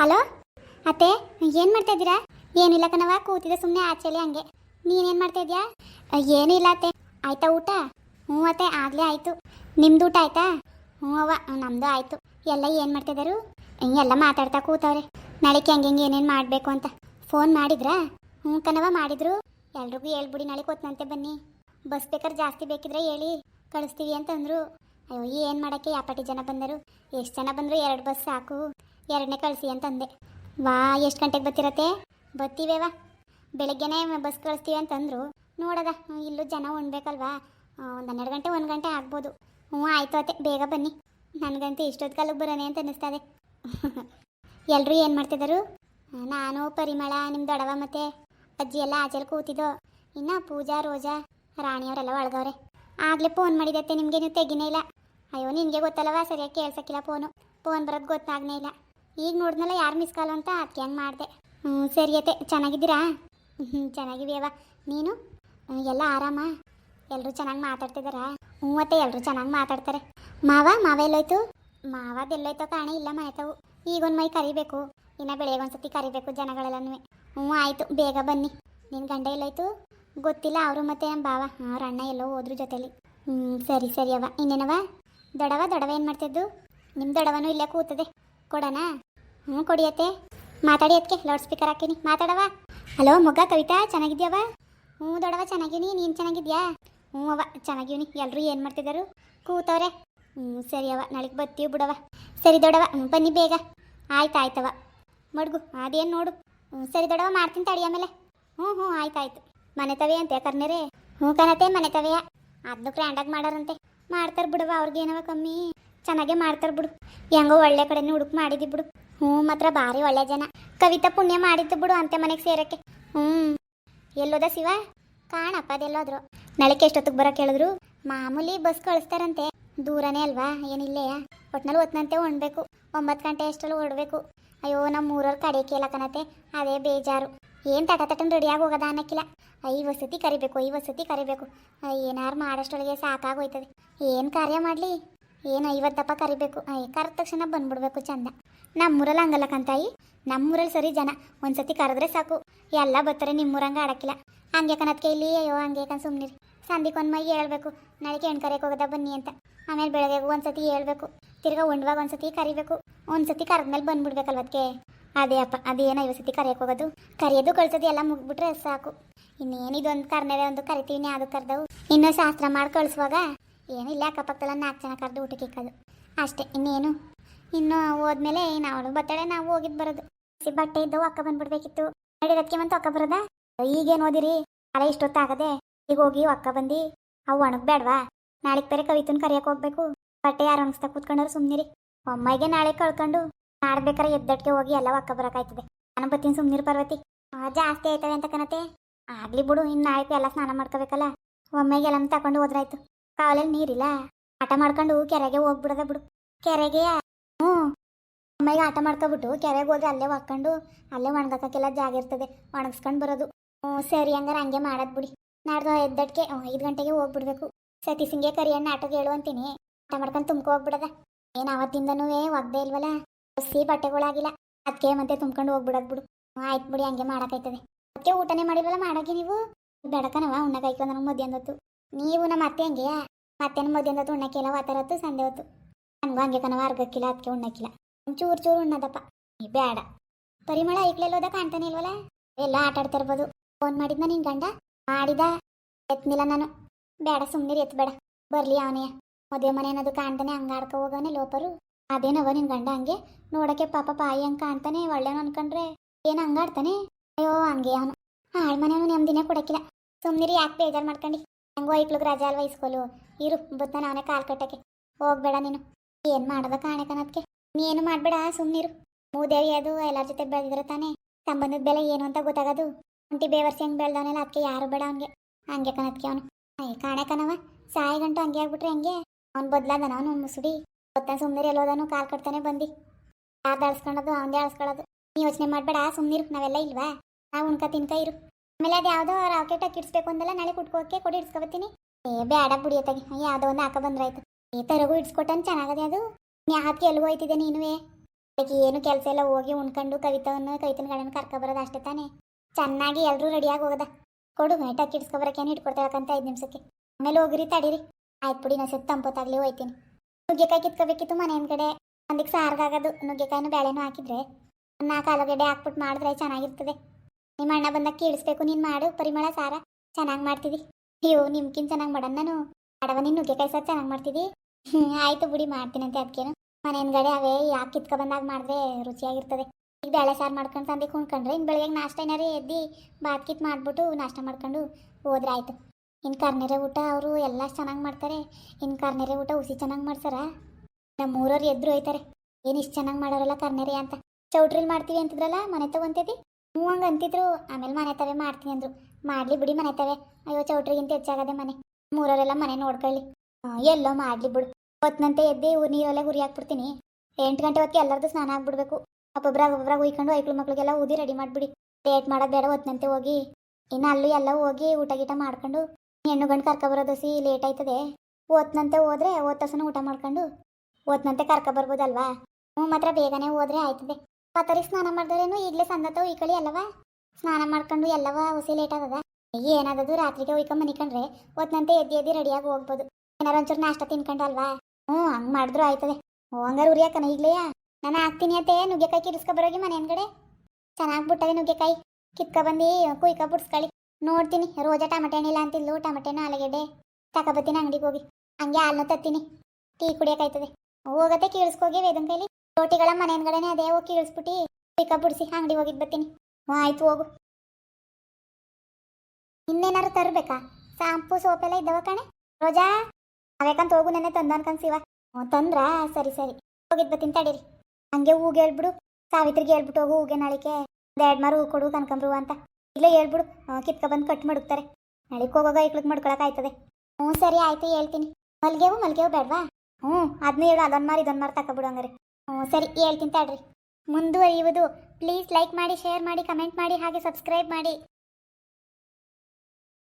Hello? ಅತ್ತೆ, ಏನು ಮಾಡ್ತಾ ಇದ್ದೀರಾ? ಏನಿಲ್ಲ ಕಣವ ಕೂತಿದ್ದೆ ಸುಮ್ಮನೆ ಆಚೆಲಿ ಹಂಗೆ. ನೀನೇನು ಮಾಡ್ತಾ ಇದೀಯಾ? ಏನಿಲ್ಲ ಅತ್ತೆ. ಆಯ್ತಾ ಊಟ? ಹ್ಞೂ ಅತ್ತೆ, ಆಗಲೇ ಆಯಿತು. ನಿಮ್ದು ಊಟ ಆಯ್ತಾ? ಹ್ಞೂ ಅವ್ವ ನಮ್ಮದು ಆಯಿತು. ಎಲ್ಲ ಏನು ಮಾಡ್ತಿದ್ದಾರು ಎಲ್ಲ ಮಾತಾಡ್ತಾ ಕೂತವ್ರೆ. ನಾಳೆಗೆ ಹಂಗೆ ಹೆಂಗೆ ಏನೇನು ಮಾಡಬೇಕು ಅಂತ. ಫೋನ್ ಮಾಡಿದ್ರಾ? ಹ್ಞೂ ಕಣವ ಮಾಡಿದ್ರು. ಎಲ್ರಿಗೂ ಹೇಳ್ಬಿಡಿ, ನಾಳೆ ಕೊತ್ತಂತೆ ಬನ್ನಿ. ಬಸ್ ಬೇಕಾದ್ರೆ ಜಾಸ್ತಿ ಬೇಕಿದ್ರೆ ಹೇಳಿ. ಕಳಿಸ್ತೀವಿ ಅಂತಂದರು. ಅಯ್ಯೋ, ಏನು ಮಾಡೋಕ್ಕೆ? ಯಾಪಾಟಿ ಜನ ಬಂದರು. ಎಷ್ಟು ಜನ ಬಂದರು? ಎರಡು ಬಸ್ ಸಾಕು. ಎರಡನೇ ಕಳಿಸಿ ಅಂತಂದೆ. ವಾ, ಎಷ್ಟು ಗಂಟೆಗೆ ಬರ್ತಿರತ್ತೆ? ಬತ್ತಿವೇವಾ ಬೆಳಗ್ಗೆನೇ ಬಸ್ ಕಳಿಸ್ತೀವಿ ಅಂತಂದರು. ನೋಡದ, ಇಲ್ಲೂ ಜನ ಉಣ್ಬೇಕಲ್ವಾ? ಒಂದು ಹನ್ನೆರಡು ಗಂಟೆ, ಒಂದು ಗಂಟೆ ಆಗ್ಬೋದು. ಹ್ಞೂ, ಆಯಿತು ಅತ್ತೆ, ಬೇಗ ಬನ್ನಿ. ನನಗಂತೂ ಇಷ್ಟೊತ್ತು ಕಾಲಕ್ಕೆ ಬರೋಣ ಅಂತ ಅನ್ನಿಸ್ತದೆ. ಎಲ್ಲರೂ ಏನು ಮಾಡ್ತಿದ್ದರು ನಾನು, ಪರಿಮಳ ನಿಮ್ಮ ದೊಡವ ಮತ್ತೆ ಅಜ್ಜಿ ಎಲ್ಲ ಆಚೆಲಿ ಕೂತಿದ್ದೋ. ಇನ್ನು ಪೂಜಾ, ರೋಜಾ, ರಾಣಿಯವರೆಲ್ಲ ಒಳಗವ್ರೆ. ಆಗಲೇ ಫೋನ್ ಮಾಡಿದತ್ತೆ ನಿಮಗೆ ನೀವು ತೆಗಿನೇ ಇಲ್ಲ. ಅಯ್ಯೋ, ನಿನಗೆ ಗೊತ್ತಲ್ಲವಾ ಸರಿಯಾಗಿ ಕೇಳ್ಸಕ್ಕಿಲ್ಲ ಫೋನು. ಫೋನ್ ಬರೋದು ಗೊತ್ತಾಗನೇ ಇಲ್ಲ. ಈಗ ನೋಡಿದ್ನಲ್ಲ ಯಾರು ಮಿಸ್ ಕಾಲ್ ಅಂತ ಅದಕ್ಕೆ ಹೆಂಗೆ ಮಾಡಿದೆ. ಹ್ಞೂ ಸರಿ ಅತ್ತೆ, ಚೆನ್ನಾಗಿದ್ದೀರಾ? ಹ್ಞೂ ಚೆನ್ನಾಗಿದೆಯವ ನೀನು? ಎಲ್ಲ ಆರಾಮ? ಎಲ್ಲರೂ ಚೆನ್ನಾಗಿ ಮಾತಾಡ್ತಿದ್ದಾರಾ ಹ್ಞೂ ಅತ್ತೆ ಎಲ್ಲರೂ ಚೆನ್ನಾಗಿ ಮಾತಾಡ್ತಾರೆ. ಮಾವ ಮಾವ ಎಲ್ಲೋಯ್ತು? ಮಾವದ ಎಲ್ಲೋಯ್ತೋ ಕಾಣೆ, ಇಲ್ಲ ಮಾಯ್ತವು. ಈಗೊಂದು ಮೈ ಕರಿಬೇಕು. ಇನ್ನು ಬೆಳಗ್ಗೆ ಒಂದ್ಸತಿ ಕರಿಬೇಕು ಜನಗಳೆಲ್ಲನೂ ಹ್ಞೂ, ಆಯಿತು, ಬೇಗ ಬನ್ನಿ. ನಿನ್ನ ಗಂಡ ಎಲ್ಲೋಯ್ತು? ಗೊತ್ತಿಲ್ಲ, ಅವರು ಮತ್ತೆ ನಮ್ಮ ಬಾವ ಅವ್ರ ಅಣ್ಣ ಎಲ್ಲೋ ಹೋದ್ರು ಜೊತೆಲಿ. ಹ್ಞೂ ಸರಿ ಸರಿ ಅವ. ಇನ್ನೇನವ? ದೊಡವ ದೊಡವ ಏನು ಮಾಡ್ತಿದ್ದು? ನಿಮ್ಮ ದೊಡವನು ಇಲ್ಲೇ ಕೂತದೆ. ಕೊಡೋಣ ಹ್ಞೂ ಕೊಡಿಯತ್ತೆ ಮಾತಾಡಿ ಅದಕ್ಕೆ ಲೌಡ್ ಸ್ಪೀಕರ್ ಹಾಕಿನಿ. ಮಾತಾಡವ ಹಲೋ, ಮೊಗ್ಗ, ಕವಿತಾ ಚೆನ್ನಾಗಿದ್ಯಾವ ಹ್ಞೂ ದೊಡವ ಚೆನ್ನಾಗಿನಿ. ನೀನು ಚೆನ್ನಾಗಿದ್ಯಾ? ಹ್ಞೂ ಅವ ಚೆನ್ನಾಗಿವ್ನಿ ಎಲ್ಲರೂ ಏನು ಮಾಡ್ತಿದ್ದಾರೆ ಕೂತವ್ರೆ. ಹ್ಞೂ, ಸರಿ ಅವ ನಾಳೆಗೆ ಬರ್ತೀವಿ ಬಿಡವ ಸರಿ ದೊಡವ ಬನ್ನಿ ಬೇಗ. ಆಯ್ತು ಆಯ್ತವ ಮಡ್ಗು, ಅದೇನು ನೋಡು. ಹ್ಞೂ, ಸರಿ ದೊಡವ ಮಾಡ್ತೀನಿ ತಡಿ ಆಮೇಲೆ. ಹ್ಞೂ ಹ್ಞೂ, ಆಯ್ತು ಆಯ್ತು. ಮನೆ ತವೆ ಅಂತೆ, ಕರ್ನೇರೆ? ಹ್ಞೂ ಕನತೆ ಮನೆ ತವೆಯ. ಅದನ್ನು ಗ್ರ್ಯಾಂಡಾಗಿ ಮಾಡಾರಂತೆ. ಮಾಡ್ತಾರೆ ಬಿಡವ ಅವ್ರಿಗೇನವ ಕಮ್ಮಿ? ಚೆನ್ನಾಗೇ ಮಾಡ್ತಾರೆ ಬಿಡು. ಹೆಂಗೋ ಒಳ್ಳೆ ಕಡೆನೇ ಹುಡುಕ್ ಮಾಡಿದಿ ಬಿಡು. ಹ್ಞೂ, ಮಾತ್ರ ಭಾರಿ ಒಳ್ಳೆ ಜನ. ಕವಿತಾ ಪುಣ್ಯ ಮಾಡಿದ್ದು ಬಿಡು ಅಂತೆ ಮನೆಗೆ ಸೇರಕ್ಕೆ. ಹ್ಞೂ. ಎಲ್ಲೋದ ಶಿವ? ಕಾಣಪ್ಪ ಅದೆಲ್ಲೋದ್ರು. ನಾಳೆಗೆ ಎಷ್ಟೊತ್ತಿಗೆ ಬರೋಕೆ ಹೇಳಿದ್ರು? ಮಾಮೂಲಿ ಬಸ್ ಕಳಿಸ್ತಾರಂತೆ. ದೂರನೇ ಅಲ್ವಾ? ಏನಿಲ್ಲೆಯ? ಒಟ್ನಲ್ಲಿ ಒತ್ತನಂತೆ ಒಣಬೇಕು ಒಂಬತ್ತು ಗಂಟೆ ಅಷ್ಟರಲ್ಲಿ ಓಡಬೇಕು ಅಯ್ಯೋ ನಮ್ಮ ಮೂರವ್ರು ಕಡೆ ಕೇಳಕನತೆ ಅದೇ ಬೇಜಾರು. ಏನು ತಟ ತಟನ್ ರೆಡಿಯಾಗಿ ಹೋಗೋದ ಅನ್ನಕ್ಕಿಲ್ಲ ಐ ವಸತಿ ಕರಿಬೇಕು, ಈ ವಸತಿ ಕರಿಬೇಕು. ಏನಾರು ಮಾಡೋಷ್ಟೊಳಗೆ ಸಾಕಾಗೋಯ್ತದೆ. ಏನು ಕಾರ್ಯ ಮಾಡಲಿ? ಏನು ಐವತ್ತಪ್ಪ ಕರಿಬೇಕು? ಅಯ್ಯ ಕರೆದ ತಕ್ಷಣ ಬಂದ್ಬಿಡ್ಬೇಕು ಚಂದ. ನಮ್ಮೂರಲ್ಲಿ ಹಂಗಲ್ಲ ಕಂತಾಯಿ ನಮ್ಮೂರಲ್ಲಿ ಸರಿ ಜನ, ಒಂದ್ಸತಿ ಕರೆದ್ರೆ ಸಾಕು. ಎಲ್ಲ ಬರ್ತಾರೆ, ನಿಮ್ಮೂರಂಗೆ ಆಡಕ್ಕಿಲ್ಲ. ಹಂಗೆ ಕನತ್ಕೆ ಇಲ್ಲಿ, ಅಯ್ಯೋ, ಹಂಗೆ ಕನ್ ಸುಮ್ಮನಿರಿ ಸಂದಿಗೆ ಒಂದು ಮೈ ಹೇಳ್ಬೇಕು. ನಾಳೆಗೆ ಹೆಣ್ಣು ಕರೆಯಕ್ಕೆ ಹೋಗದ ಬನ್ನಿ ಅಂತ. ಆಮೇಲೆ ಬೆಳಗ್ಗೆ ಒಂದ್ಸತಿ ಹೇಳ್ಬೇಕು. ತಿರ್ಗಾ ಉಂಡ್ವಾಗ ಒಂದ್ಸತಿ ಕರಿಬೇಕು. ಒಂದ್ಸತಿ ಕರೆದ್ಮೇಲೆ ಬಂದ್ಬಿಡ್ಬೇಕಲ್ವ ಅದಕ್ಕೆ ಅದೇ ಅಪ್ಪ ಅದೇನು ಸತಿ ಕರೆಯಕ್ಕೆ ಹೋಗೋದು. ಕರೆಯೋದು, ಕಳ್ಸೋದು ಎಲ್ಲ ಮುಗ್ಬಿಟ್ರೆ ಸಾಕು. ಇನ್ನೇನಿದೊಂದು ಕರ್ನರೆ ಒಂದು ಕರಿತೀವಿ ಅದು ಕರೆದವು. ಇನ್ನೂ ಶಾಸ್ತ್ರ ಮಾಡಿ ಕಳಿಸುವಾಗ? ಏನಿಲ್ಲ ಅಕ್ಕಪಕ್ಕದಲ್ಲ ನಾಲ್ಕು ಜನ ಕರೆದು ಊಟಕ್ಕೆ ಇಕ್ಕೋದು. ಅಷ್ಟೇ, ಇನ್ನೇನು? ಇನ್ನು ಹೋದ್ಮೇಲೆ ನಾವು ಬರ್ತಾಳೆ ನಾವು ಹೋಗಿದ್ ಬರೋದು. ಬಟ್ಟೆ ಇದ್ದವು, ಅಕ್ಕ ಬಂದ್ಬಿಡ್ಬೇಕಿತ್ತು. ನಡಿರತ್ಕೆ ಬಂತು ಅಕ್ಕ ಬರೋದಾ? ಈಗೇನು ಓದಿರಿ? ಅಲ್ಲ, ಇಷ್ಟೊತ್ತಾಗದೆ. ಈಗ ಹೋಗಿ ಅಕ್ಕ ಬಂದು, ಅವು ಒಣಗ್ಬೇಡ್ವಾ ನಾಳೆಗೆ ಬೇರೆ ಕವಿತನ್ ಕರಿಯಕ್ಕೆ ಹೋಗ್ಬೇಕು. ಬಟ್ಟೆ ಯಾರು ಒಣಗಿಸ್ತಾ ಕೂತ್ಕೊಂಡ್ರು ಸುಮ್ಮನಿರಿ ಒಮ್ಮೆಗೆ ನಾಳೆ ಕಳ್ಕೊಂಡು ಮಾಡ್ಬೇಕಾರೆ ಎದ್ದಟ್ಗೆ ಹೋಗಿ ಎಲ್ಲ ಅಕ್ಕ ಬರೋಕಾಯ್ತದೆ. ನಾನು ಬತ್ತೀನಿ ಸುಮ್ಮನಿರು ಪರ್ವತಿ. ಜಾಸ್ತಿ ಆಯ್ತವೆ ಅಂತ ಕನತೆ ಆಗ್ಲಿ ಬಿಡು, ಇನ್ನು ನಾಳೆ ಎಲ್ಲ ಸ್ನಾನ ಮಾಡ್ಕೋಬೇಕಲ್ಲ. ಒಮ್ಮೆಗೆ ಎಲ್ಲ ತಕೊಂಡು ಹೋದ್ರಾಯ್ತು. ಕಾವಲಲ್ಲಿ ನೀರಿಲ್ಲ. ಆಟ ಮಾಡ್ಕೊಂಡು ಕೆರೆಗೆ ಹೋಗ್ಬಿಡದ ಬಿಡು. ಕೆರೆಗೆ ಹ್ಞೂ ಒಮ್ಮೆಗೆ ಆಟ ಮಾಡ್ಕೊಬಿಟ್ಟು ಕೆರೆಗೆ ಹೋದ್ರೆ ಅಲ್ಲೇ ಒಕ್ಕೊಂಡು ಅಲ್ಲೇ ಒಣಗಕ್ಕೆಲ್ಲ ಜಾಗ ಇರ್ತದೆ. ಒಣಗಿಸ್ಕೊಂಡು ಬರೋದು. ಸರಿ ಹಂಗಾರೆ ಹಂಗೆ ಮಾಡೋದು ಬಿಡಿ. ನಾಡ್ದು ಎದ್ದಟ್ಗೆ ಐದು ಗಂಟೆಗೆ ಹೋಗ್ಬಿಡ್ಬೇಕು. ಸತೀಶಿಂಗೆ ಕರಿಯಣ್ಣ ಆಟೋಗೆ ಹೇಳು ಅಂತೀನಿ. ಆಟ ಮಾಡ್ಕೊಂಡು ತುಂಬ್ಕೊ ಹೋಗ್ಬಿಡದ. ಏನು ಅವತ್ತಿಂದನೂ ಒಗ್ದೇ ಇಲ್ವಲ್ಲ? ಹಸಿ ಬಟ್ಟೆಗಳಾಗಿಲ್ಲ. ಅದಕ್ಕೆ ಮತ್ತೆ ತುಂಬ್ಕೊಂಡು ಹೋಗ್ಬಿಡೋದು ಬಿಡು. ಆಯ್ತು ಬಿಡಿ, ಹಂಗೆ ಮಾಡೋಕೈತದೆ. ಅದಕ್ಕೆ ಊಟನೇ ಮಾಡಿಲ್ವಲ್ಲ ಮಾಡಕ್ಕೆ ನೀವು? ಬೆಳಕನವ ಉಣ್ಣಕೈಕೊ ನನಗೆ ಮಧ್ಯಾಹ್ನ ಹೊತ್ತು. ನೀವು ನಮ್ಮ ಅತ್ತೆ ಹಂಗೆಯಾ? ಮತ್ತೇನು ಮಧ್ಯಾಹ್ನ ಹೊತ್ತು ಉಣ್ಣಕ್ಕಿಲ್ಲ ವಾತರ ಹೊತ್ತು ಸಂಜೆ ಹೊತ್ತು. ನನಗೂ ಹಂಗೆ ಕನವ ಅರ್ಗಕ್ಕಿಲ್ಲ ಅದಕ್ಕೆ ಉಣ್ಣಕ್ಕಿಲ್ಲ. ಚೂರು ಚೂರು ಉಣ್ಣದಪ್ಪ. ಬೇಡ. ಪರಿಮಳ ಐಕ್ಲೆಲ್ಲೋದ ಕಾಣ್ತಾನೆ ಇಲ್ವಲ್ಲ? ಎಲ್ಲ ಆಟ ಆಡ್ತಾ ಇರ್ಬೋದು. ಫೋನ್ ಮಾಡಿದ್ನ ನಿನ್ ಗಂಡ? ಮಾಡಿದ? ಎತ್ನಿಲ್ಲ ನಾನು. ಬೇಡ ಸುಮ್ಮನೆ ಎತ್ಬೇಡ. ಬರ್ಲಿ ಅವನೇ. ಮದುವೆ ಮನೆ ಅನ್ನೋದು ಕಾಣ್ತಾನೆ, ಹಂಗ ಆಡ್ಕೊ ಹೋಗೋನೆ ಲೋಪರು. ಅದೇನವ ನಿನ್ ಗಂಡ ಹಂಗೆ? ನೋಡಕ್ಕೆ ಪಾಪ ಪಾಯಿ ಹಂಗೆ ಕಾಣ್ತಾನೆ ಒಳ್ಳೆನ ಅನ್ಕೊಂಡ್ರೆ ಏನು ಹಂಗಾಡ್ತಾನೆ ಅಯ್ಯೋ, ಹಂಗೆ ಅವನು. ಹಾಳು ಮನೆ ಅವನು ನೆಮ್ಮದಿನೇ ಕೊಡಕ್ಕಿಲ್ಲ. ಸುಮ್ಮನಿರಿ ಯಾಕೆ ಬೇಜಾರು ಮಾಡ್ಕೊಂಡು? ಹೆಂಗೋ ಐಕ್ಳಿಗೆ ರಜಾ ಅಲ್ವಾ ಇಸ್ಕೊಲು ಇರು ಬತ್ತಾನ ಅವನೇ ಕಾಲ್ ಕಟ್ಟಕ್ಕೆ. ಹೋಗ್ಬೇಡ ನೀನು. ಏನ್ ಮಾಡೋದ ಕಾಣೆ ನೀನು ಮಾಡ್ಬೇಡ ಸುಮ್ಮನಿರು ಮೂದೇವಿ ಅದು, ಎಲ್ಲರ ಜೊತೆ ಬೆಳೆದಿರ ತಾನೆ. ಸಂಬಂಧದ ಬೆಲೆ ಏನು ಅಂತ ಗೊತ್ತಾಗೋದು. ಒಂಟಿ ಬೇವರ್ಸಿ ಹೆಂಗ್ ಬೆಳ್ದವನೆಲ್ಲ ಅದಕ್ಕೆ ಯಾರು ಬೇಡ ಅವನಿಗೆ. ಹಂಗೆ ಕಣತ್ಕೆ ಅವನು. ಅಯ್ಯ, ಕಾಣೆ ಕಣವ ಸಾಯಿ ಗಂಟು ಹಂಗೆ ಆಗ್ಬಿಟ್ರೆ ಹೆಂಗೆ? ಅವ್ನು ಬದ್ಲಾದನ ಅವನು ಮುಸುಡಿ ಗೊತ್ತ ಸುಮ್ಮನೆ ಎಲ್ಲೋದನು ಕಾಲ್ ಕಟ್ತಾನೆ ಬಂದು. ಯಾರ್ದು ಅಳಿಸ್ಕೊಳ್ಳೋದು ಅವನದೇ ಅಳಿಸ್ಕೊಳ್ಳೋದು ನೀ ಯೋಚನೆ ಮಾಡಬೇಡ ಸುಮ್ಮನಿರು ನಾವೆಲ್ಲ ಇಲ್ವಾ? ನಾವು ಉಣ್ಕ, ತಿನ್ಕ ಇರು. ಆಮೇಲೆ ಅದು ಯಾವುದೋ ರಾಕೆಟ್ ಇಡ್ಸ್ಬೇಕು ಅಂದಲ್ಲ, ನಾಳೆ ಕುಟ್ಕೋಕೆ ಕೊಡಿ ಇಡ್ಸ್ಕೊಬತ್ತೀನಿ ಏ ಬೇಡ ಬುಡಿಯತ್ತಾಗಿ ಯಾವುದೋ ಒಂದು ಹಾಕ ಬಂದ್ರಾಯ್ತು. ಏ ತರಗೂ ಇಡ್ಸ್ಕೊಟ್ಟನ್ ಚೆನ್ನಾಗದೆ ಅದು. ಯಾಕೆ ಎಲ್ಲಿ ಹೋಯ್ತಿದೆ ನೀನುವೇ. ಅದಕ್ಕೆ ಏನು ಕೆಲಸ ಎಲ್ಲ ಹೋಗಿ ಉಣ್ಕೊಂಡು ಕವಿತವನ್ನು ಕವಿತನ ಕರ್ಕ ಕರ್ಕೊಬರೋದು ಅಷ್ಟೇ ತಾನೇ. ಚೆನ್ನಾಗಿ ಎಲ್ಲರೂ ರೆಡಿಯಾಗಿ ಹೋಗದ. ಕೊಡು ಮೇಟಕ್ಕೆ ಇಡ್ಸ್ಕೊಬರಕ್ಕೇನು ಇಟ್ಕೊಡ್ತೇವಕ್ಕಂತ ಐದು ನಿಮಿಷಕ್ಕೆ. ಆಮೇಲೆ ಹೋಗಿರಿ, ತಡೀರಿ. ಆಯ್ತು ಬಿಡಿ, ನಾ ಸೆತ್ ತಂಪತ್ತಾಗ್ಲಿ ಹೋಯ್ತೀನಿ. ನುಗ್ಗೆಕಾಯಿ ಕಿತ್ಕೋಬೇಕಿತ್ತು ಮನೆ ಹಿಂದ್ಗಡೆ. ಸಾರ್ಗ ಸಾರ್ಗಾಗೋದು, ನುಗ್ಗೆಕಾಯಿನೂ ಬೇಳೆನೂ ಹಾಕಿದ್ರೆ. ನಾಲ್ಕು ಆಲೂಗಡ್ಡೆ ಹಾಕ್ಬಿಟ್ಟು ಮಾಡಿದ್ರೆ ಚೆನ್ನಾಗಿರ್ತದೆ. ನಿಮ್ಮ ಅಣ್ಣ ಬಂದಾಗ ಕೀಳಿಸ್ಬೇಕು ನೀನು ಮಾಡು. ಪರಿಮಳ, ಸಾರ, ಚೆನ್ನಾಗಿ ಮಾಡ್ತೀವಿ ಅಯ್ಯೋ ನಿಮ್ಗಿಂತ ಚೆನ್ನಾಗಿ ಮಾಡೋಣ ನಾನು. ಅಡವ, ನೀನು ನುಗ್ಗೆಕಾಯಿ ಸಾರು ಚೆನ್ನಾಗಿ ಹ್ಞೂ ಆಯಿತು ಬಿಡಿ ಮಾಡ್ತೀನಂತೆ ಅದಕ್ಕೇನು ಮನೆ ಹಿಂದ್ಗಡೆ ಅವೇ ಯಾಕೆ ಕಿತ್ಕೊ ಬಂದಾಗ ಮಾಡಿದ್ರೆ ರುಚಿಯಾಗಿರ್ತದೆ. ಈಗ ಬೇಳೆ ಸಾರು ಮಾಡ್ಕೊಂಡು ತಂದು ಕುಣ್ಕೊಂಡ್ರೆ ಇನ್ನು ಬೆಳಗ್ಗೆ ನಾಷ್ಟ ಏನಾರು ಎದ್ದು ಬಾತ್ ಕಿತ್ ಮಾಡ್ಬಿಟ್ಟು ನಾಷ್ಟ ಮಾಡ್ಕೊಂಡು ಹೋದ್ರೆ ಆಯ್ತು. ಇನ್ನು ಕರ್ನೇರೆ ಊಟ ಅವರು ಎಲ್ಲ ಚೆನ್ನಾಗಿ ಮಾಡ್ತಾರೆ. ಇನ್ನು ಕರ್ನೇರೆ ಊಟ ಉಸಿ ಚೆನ್ನಾಗಿ ಮಾಡ್ತಾರ ನಮ್ಮ ಊರವ್ರು ಎದ್ರು ಹೋಯ್ತಾರೆ. ಏನು ಇಷ್ಟು ಚೆನ್ನಾಗಿ ಮಾಡೋರಲ್ಲ ಕರ್ನೇರೆ ಅಂತ. ಚೌಟ್ರಿಲಿ ಮಾಡ್ತೀವಿ ಅಂತಿದ್ರಲ್ಲ ಮನೆ ತಗೊಂತೈತಿ? ಹ್ಞೂ ಹಂಗೆ ಅಂತಿದ್ರು. ಆಮೇಲೆ ಮನೆ ತವೆ ಮಾಡ್ತೀನಿ ಅಂದರು. ಮಾಡಲಿ ಬಿಡಿ ಮನೆ ತವೆ. ಅಯ್ಯೋ, ಚೌಟ್ರಿಗಿಂತ ಹೆಚ್ಚಾಗದೆ ಮನೆ. ಮೂರವರೆಲ್ಲ ಮನೆ ನೋಡ್ಕೊಳ್ಳಿ. ಎಲ್ಲೋ ಮಾಡ್ಲಿ ಬಿಡು. ಹೊತ್ನಂತೆ ಎದ್ದೆ ನೀರಲ್ಲೇ ಹುರಿ ಹಾಕ್ಬಿಡ್ತೀನಿ. ಎಂಟು ಗಂಟೆ ಹೊತ್ತಿಗೆ ಎಲ್ಲರದ್ದು ಸ್ನಾನ ಆಗ್ಬಿಡ್ಬೇಕು. ಒಬ್ಬೊಬ್ರಾಗ ಒಬ್ಬೊಬ್ರಾಗ ಉಯ್ಕೊಂಡು ಐಕ್ಳು ಮಕ್ಳಿಗೆಲ್ಲ ಊದಿ ರೆಡಿ ಮಾಡಿಬಿಡಿ. ಲೇಟ್ ಮಾಡೋದು ಬೇಡ, ಹೊತ್ನಂತೆ ಹೋಗಿ. ಇನ್ನು ಅಲ್ಲೂ ಎಲ್ಲ ಹೋಗಿ ಊಟ ಗೀಟ ಮಾಡ್ಕೊಂಡು ಹೆಣ್ಣು ಗಂಡು ಕರ್ಕೊಬರೋದು ಸಿ ಲೇಟ್ ಆಯ್ತದೆ. ಓದ್ನಂತೆ ಹೋದ್ರೆ ಓದ್ ತಸನ ಊಟ ಮಾಡ್ಕೊಂಡು ಓದ್ನಂತೆ ಕರ್ಕೊಬರ್ಬೋದಲ್ವಾ ಹ್ಞೂ, ಮಾತ್ರ ಬೇಗನೆ ಹೋದ್ರೆ ಆಯ್ತದೆ. ಪತ್ತರಿ ಸ್ನಾನ ಮಾಡಿದ್ರೇನು ಈಗಲೇ ಸಂದತ ಈಕಳಿ ಅಲ್ಲವಾ? ಸ್ನಾನ ಮಾಡ್ಕೊಂಡು ಎಲ್ಲವ ಹುಸಿ ಲೇಟ್ ಆಗದ? ಏನಾದದು ರಾತ್ರಿಗೆ ಉಯ್ಕೊಂಡ್ ಮನಿಕಂಡ್ರೆ ಹೊತ್ನಂತೆ ಎದ್ದಿ ಎದ್ದಿ ರೆಡಿಯಾಗಿ ಹೋಗ್ಬೋದು. ಏನಾರ ಒಂಚೂರು ನಾಷ್ಟ ತಿನ್ಕೊಂಡಲ್ವಾ? ಹ್ಞೂ ಹಂಗೆ ಮಾಡಿದ್ರು ಆಯ್ತದೆ. ಓ, ಹಂಗಾರೆ ಉರಿಯಾಕನ ಈಗ್ಲೆಯಾ ನಾನು ಹಾಕ್ತೀನಿ ಅತ್ತೆ, ನುಗ್ಗೆಕಾಯಿ ಕಿರಿಸ್ಕೊ ಬರೋಗಿ ಮನೆ ಹಿಂದ್ಗಡೆ. ಚೆನ್ನಾಗಿ ಬಿಟ್ಟವೆ ನುಗ್ಗೆಕಾಯಿ. ಕಿತ್ಕೊ ಬಂದು, ಕುಯ್ಕ ಬಿಡ್ಸ್ಕೊಳ್ಳಿ. ನೋಡ್ತೀನಿ, ರೋಜಾ ಟಮಟೆ ಹಣ್ಣಿಲ್ಲ ಅಂತಿದ್ಲು ಟಮಟೆನ ಆಲೂಗೆಡ್ಡೆ. ತಗೊಬತ್ತೀನಿ ಅಂಗಡಿಗೆ ಹೋಗಿ. ಹಂಗೆ ಹಾಲ್ನ ತತ್ತೀನಿ. ಟೀ ಕುಡಿಯೋಕಾಯ್ತದೆ. ಹೋಗತ್ತೆ ಕೀಳಿಸ್ಕೋಗಿ ವೇದನ್ ಕೈಲಿ. ರೋಟಿಗಳ ಮನೆ ಹಿಂದ್ಗಡೆನೆ ಅದೇ ಹೋಗಿ ಕೀಳಿಸ್ಬಿಟ್ಟು ಕುಯ್ಕ ಬಿಡಿಸಿ ಅಂಗಡಿ ಹೋಗಿದ್ ಬರ್ತೀನಿ. ಹ್ಞೂ ಆಯ್ತು, ಹೋಗು. ಇನ್ನೇನಾರು ತರಬೇಕಾ? ಶಾಂಪು ಸೋಪ್ ಎಲ್ಲ ಇದ್ದಾವ ಕಣೆ? ರೋಜಾ? ಅವೇಕಂತ ಹೋಗು ನೆನೆ ತಂದ ಅನ್ಕೊಂಡ್ ಶಿವ ತಂದ್ರಾ? ಸರಿ ಸರಿ. ಹೋಗಿದ್ ಬರ್ತೀನಿ ತಡೀರಿ. ಹಂಗೆ ಹೂಗೆ ಹೇಳ್ಬಿಡು. ಸಾವಿತ್ರಿಗೆ ಹೇಳ್ಬಿಟ್ಟು ಹೋಗು ಹೂಗೆ ನಾಳಿಕೆ. ಎರಡು ಮಾರು ಹೂ ಕೊಡು, ಕನಕಂಬ್ರು ಅಂತ. ಇಲ್ಲೇ ಹೇಳ್ಬಿಡು. ಕಿತ್ಕ ಬಂದು ಕಟ್ ಮಡಗ್ತಾರೆ. ನಾಳಿಗೆ ಹೋಗೋಗ ಇಕ್ಳಕ್ ಮಡ್ಕೊಳಕ್ ಆಯ್ತದೆ. ಹ್ಞೂ ಸರಿ ಆಯ್ತು ಹೇಳ್ತೀನಿ. ಮಲ್ಗೆವು ಮಲ್ಗೆವು ಬೇಡ್ವಾ? ಹ್ಞೂ ಅದನ್ನ ಹೇಳು, ಅದೊಂದು ಮಾರು, ಇದೊಂದು ಮಾರು ತಗೊಬಿಡು ಹಂಗಾರೆ. ಹ್ಞೂ ಸರಿ, ಹೇಳ್ತೀನಿ, ತಡ್ರಿ. ಮುಂದುವರಿಯುವುದು. ಪ್ಲೀಸ್ ಲೈಕ್ ಮಾಡಿ, ಶೇರ್ ಮಾಡಿ, ಕಮೆಂಟ್ ಮಾಡಿ, ಹಾಗೆ ಸಬ್ಸ್ಕ್ರೈಬ್ ಮಾಡಿ.